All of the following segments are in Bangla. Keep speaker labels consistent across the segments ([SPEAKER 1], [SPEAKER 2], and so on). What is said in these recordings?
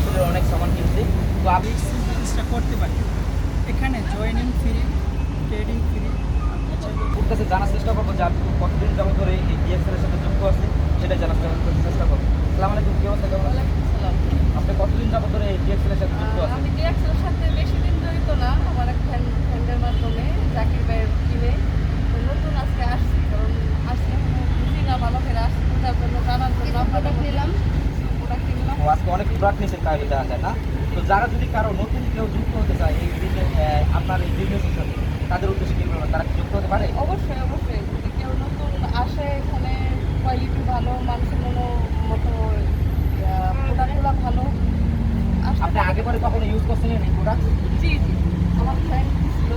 [SPEAKER 1] ডিএক্সেলের অনেক সামান কিনছি তো আপনি
[SPEAKER 2] বিজনেসটা করতে পারি। এখানে জয়েনিং ফ্রি ট্রেডিং ফ্রি
[SPEAKER 1] ওর কাছে জানার চেষ্টা করব যে আপনি কতদিন যাব ধরে এই ডিএক্সেলের সাথে যুক্ত আছে সেটাই জানার চেষ্টা করব সালাম আলাইকুম কি অবস্থা? কেমন আপনি কতদিন যাব ধরে এই ডিএক্সেলের সাথে যুক্ত আছেন?
[SPEAKER 3] আমি ডিএক্সের সাথে বেশি দিন জড়িত না আমার এক ফ্রেন্ড ফ্রেন্ডের মাধ্যমে জাকির ভাইয়ের কিনে তো নতুন আজকে আসছি কারণ আজকে এখনও বুঝি না ভালো করে আসছি বোঝার জন্য জানার জন্য প্রোডাক্ট নিলাম প্রোডাক্ট কিনলাম
[SPEAKER 1] নিয়েছেন তাই দেখা যায় না। তো যারা যদি কারও নতুন কেউ যুক্ত হতে চায় এই আপনার এই বিজনেসের সাথে তাদের উদ্দেশ্যে কি বলবেন? তারা যুক্ত হতে পারে?
[SPEAKER 3] অবশ্যই অবশ্যই। যদি কেউ নতুন আসে এখানে কোয়ালিটি ভালো মানুষের মতো মতো প্রোডাক্টগুলো ভালো
[SPEAKER 1] আপনি আগে পরে কখনো ইউজ করছিলেন এই প্রোডাক্ট
[SPEAKER 3] জি জি। আমার ফ্রেন্ড ছিল।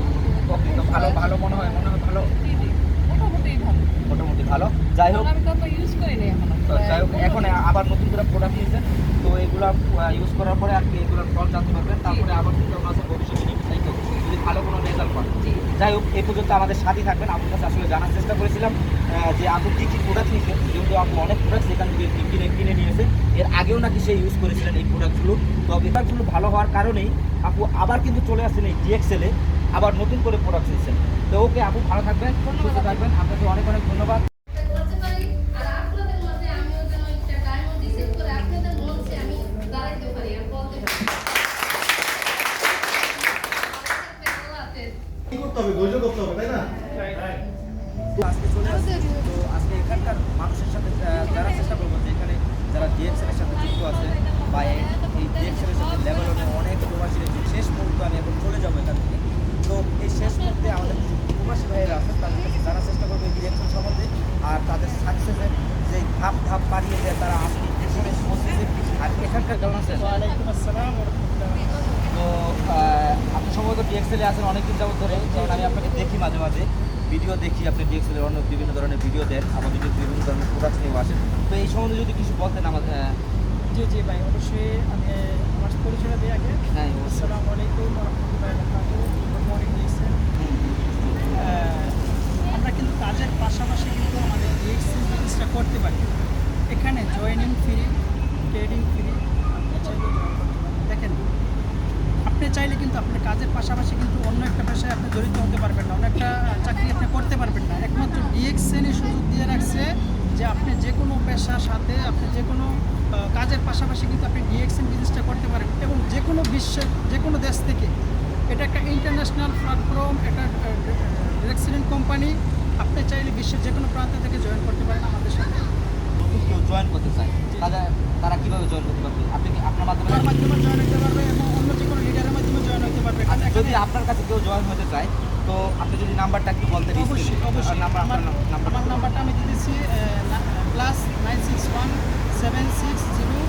[SPEAKER 1] ভালো ভালো মনে হয়? মনে হয় ভালো?
[SPEAKER 3] জি জি। মোটামুটি ভালো।
[SPEAKER 1] মোটামুটি ভালো। যাই হোক।
[SPEAKER 3] আমি তো ইউজ করিনি এখনও
[SPEAKER 1] তো যাই হোক এখন আবার নতুন করে প্রোডাক্ট নিয়েছেন তো এগুলো ইউজ করার পরে আর কি এগুলোর ফল জানতে পারবেন। তারপরে আবার ভাবনা আছে ভবিষ্যতে নিতে যদি ভালো কোনো রেজাল্ট পান। যাই হোক এই পর্যন্ত আমাদের সাথেই থাকবেন। আপনার কাছে আসলে জানার চেষ্টা করেছিলাম যে আপনি কী কী প্রোডাক্ট নিয়েছেন যেহেতু আপনি অনেক প্রোডাক্ট সেখান থেকে কিনে কিনে নিয়েছেন। এর আগেও নাকি সে ইউজ করেছিলেন এই প্রোডাক্টগুলো তো প্রোডাক্টগুলো ভালো হওয়ার কারণেই আপু আবার কিন্তু চলে আসছেন এই ডিএক্সেলে আবার নতুন করে প্রোডাক্ট নিয়েছেন। তো ওকে আপু ভালো থাকবেন সুস্থ থাকবেন। আপনাকে অনেক অনেক ধন্যবাদ। তো আজকে চলে আসছি। তো আজকে এখানকার মানুষের সাথে জানার চেষ্টা করব যে এখানে যারা ডিএক্সেল সাথে যুক্ত আছে বা এই- এই সাথে লেভেল অনেক প্রবাসী রয়েছে শেষ মুহূর্তে আমি এখন চলে যাব এখান থেকে। তো এই শেষ মুহূর্তে আমাদের প্রবাসী ভাইয়েরা আছেন তাদের কাছে জানার চেষ্টা করব এই সম্বন্ধে আর তাদের সাকসেসের যে ধাপ ধাপ পাড়িয়ে দেয় তারা আসলে এখানে পৌঁছেছে আর এখানকার কেমন আছেন? তো আপনি সম্ভবত ডিএক্সেলে আছেন অনেকদিন যাবত ধরে। যেমন আমি আপনাকে দেখি মাঝে মাঝে। ভিডিও দেখি আপনি ডিএক্সেলের অন্য বিভিন্ন ধরনের ভিডিও দেন আমাদের যে বিভিন্ন ধরনের প্রোডাক্ট নিয়ে আসেন তো এই সম্বন্ধে যদি কিছু বলতেন আমাদের আহ,
[SPEAKER 2] জি জি ভাই অবশ্যই। আমি আমার পরিচয় দিই আগে।
[SPEAKER 1] হ্যাঁ।
[SPEAKER 2] আসসালামু আলাইকুম রহমতুল্লাহ গুড মর্নিং দিয়েছেন আমরা কিন্তু কাজের পাশাপাশি কিন্তু আমাদের ডিএক্সি বিজনেসটা করতে পারি এখানে জয়েনিং ফ্রি ট্রেডিং ফ্রি আপনি চাইলে join করতে পারেন। দেখেন আপনি চাইলে কিন্তু আপনার কাজের পাশাপাশি কিন্তু অন্য একটা পেশায় আপনি জড়িত হতে পারবেন না অন্য একটা চাকরি আপনি করতে পারবেন না। একমাত্র ডিএক্সএনই সুযোগ দিয়ে রাখছে যে আপনি যে কোনো পেশার সাথে আপনি যে কোনো কাজের পাশাপাশি কিন্তু আপনি ডিএক্সএন বিজনেসটা করতে পারেন এবং যে কোনো বিশ্বের যে কোনো দেশ থেকে। এটা একটা ইন্টারন্যাশনাল প্ল্যাটফর্ম একটা ডিরেক্সিডেন্ট কোম্পানি আপনি চাইলে বিশ্বের যে কোনো প্রান্ত থেকে জয়েন করতে পারেন আমাদের সাথে।
[SPEAKER 1] জয়েন করতে চায় তাহলে তারা কীভাবে জয়েন করতে পারবে? আপনি কি আপনার মাধ্যমে
[SPEAKER 2] মাধ্যমে জয়েন করতে পারবে এবং অন্য যে কোনো লিডারের মাধ্যমে জয়েন হতে পারবে কারণ
[SPEAKER 1] আচ্ছা, যদি আপনার কাছে কেউ জয়েন হতে চায় তো আপনি যদি নাম্বারটা একটু বলতেন
[SPEAKER 2] অবশ্যই অবশ্যই।
[SPEAKER 1] নাম্বার
[SPEAKER 2] আমার
[SPEAKER 1] আপনার নাম্বার
[SPEAKER 2] আমার নাম্বারটা আমি দিতেছি plus nine six one seven six zero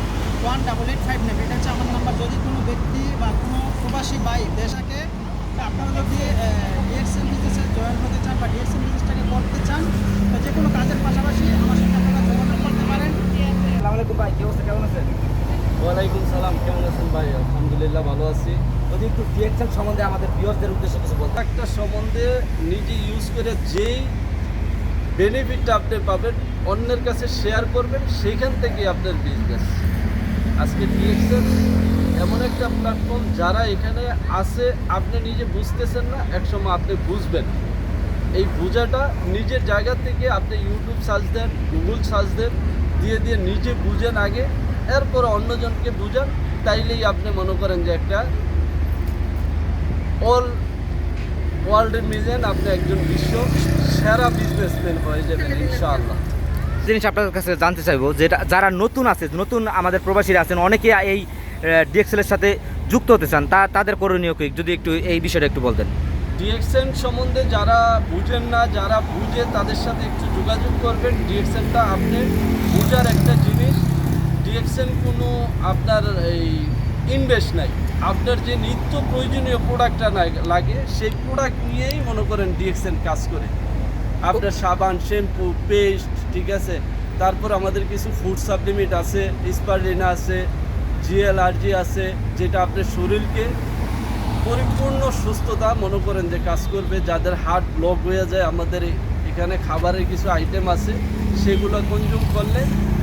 [SPEAKER 2] one double eight five nine এটা হচ্ছে আমার নাম্বার। যদি কোনো ব্যক্তি বা কোনো প্রবাসী ভাই দেশাকে আপনারা যদি ডিএক্সএল বিজনেসে জয়েন হতে চান বা ডিএক্সএল বিজনেসটাকে করতে চান তো যে কোনো কাজের পাশাপাশি আমার সাথে আপনারা যোগাযোগ করতে পারেন।
[SPEAKER 1] আসসালামু আলাইকুম ভাই কি অবস্থা? কেমন আছেন?
[SPEAKER 4] ওয়ালাইকুম সালাম কেমন আছেন ভাই? আলহামদুলিল্লাহ ভালো আছি।
[SPEAKER 1] যদি একটু ডিএক্সেল সম্বন্ধে আমাদের ভিউয়ারদের উদ্দেশ্যে কিছু বলতেন
[SPEAKER 4] একটা সম্বন্ধে নিজে ইউজ করে যেই বেনিফিটটা আপনি পাবেন, অন্যের কাছে শেয়ার করবেন সেইখান থেকে আপনার বিজনেস আজকে ডিএক্সএল এমন একটা প্ল্যাটফর্ম যারা এখানে আছে, আপনি নিজে বুঝতেছেন না, একসময় আপনি বুঝবেন। এই বোঝাটা নিজের জায়গা থেকে আপনি ইউটিউব সার্চ দেন গুগল সার্চ দেন, দিয়ে দিয়ে নিজে বুঝেন আগে, এরপর অন্যজনকে বুঝান, তাইলেই আপনি মনে করেন যে একটা অল ওয়ার্ল্ডের মিলেন আপনি একজন বিশ্ব সেরা বিজনেসম্যান হয়ে যাবেন ইনশাআল্লাহ।
[SPEAKER 1] জিনিস আপনার কাছে জানতে চাইব যেটা যারা নতুন আছে নতুন আমাদের প্রবাসীরা আছেন অনেকে এই ডিএক্সেলের সাথে যুক্ত হতে চান তা তাদের করণীয় কি? যদি একটু এই বিষয়টা একটু বলতেন।
[SPEAKER 4] ডিএক্সএন সম্বন্ধে যারা বুঝেন না যারা বুঝে তাদের সাথে একটু যোগাযোগ করবেন। ডিএক্সএনটা আপনি বুঝার একটা জিনিস। ডিএক্সএন কোনো আপনার এই ইনভেস্ট নাই। আপনার যে নিত্য প্রয়োজনীয় প্রোডাক্টটা লাগে, সেই প্রোডাক্ট নিয়েই মনে করেন ডিএক্সএন কাজ করে। আপনার সাবান শ্যাম্পু পেস্ট ঠিক আছে? তারপর আমাদের কিছু ফুড সাপ্লিমেন্ট আছে স্পারলিনা আছে জিএলআরজি আছে, যেটা আপনার শরীরকে পরিপূর্ণ সুস্থতা মনে করেন যে কাজ করবে। যাদের হার্ট ব্লক হয়ে যায়, আমাদের এখানে খাবারের কিছু আইটেম আছে, সেগুলো কনজিউম করলে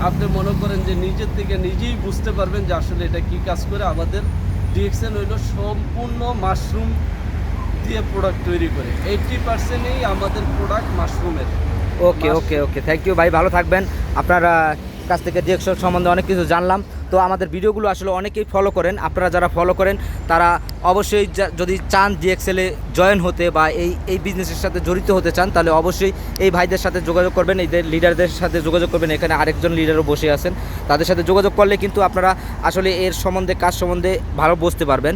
[SPEAKER 4] আপনি মনে করেন যে নিজের থেকে নিজেই বুঝতে পারবেন যে আসলে এটা কি কাজ করে। আমাদের ডিএক্সএন হইল সম্পূর্ণ মাশরুম দিয়ে প্রোডাক্ট তৈরি করে। এইটটি পার্সেন্টই আমাদের product মাশরুমের
[SPEAKER 1] okay okay okay thank you ভাই। ভালো থাকবেন। আপনার কাছ থেকে ডিরেকশন সম্বন্ধে অনেক কিছু জানলাম। তো আমাদের ভিডিওগুলো আসলে অনেকেই ফলো করেন। আপনারা যারা ফলো করেন, তারা অবশ্যই যদি চান ডিএক্সেলে জয়েন হতে বা এই এই বিজনেসের সাথে জড়িত হতে চান, তাহলে অবশ্যই এই ভাইদের সাথে যোগাযোগ করবেন, এই লিডারদের সাথে যোগাযোগ করবেন। এখানে আরেকজন লিডারও বসে আছেন। তাদের সাথে যোগাযোগ করলে কিন্তু আপনারা আসলে এর সম্বন্ধে, কাজ সম্বন্ধে ভালো বুঝতে পারবেন।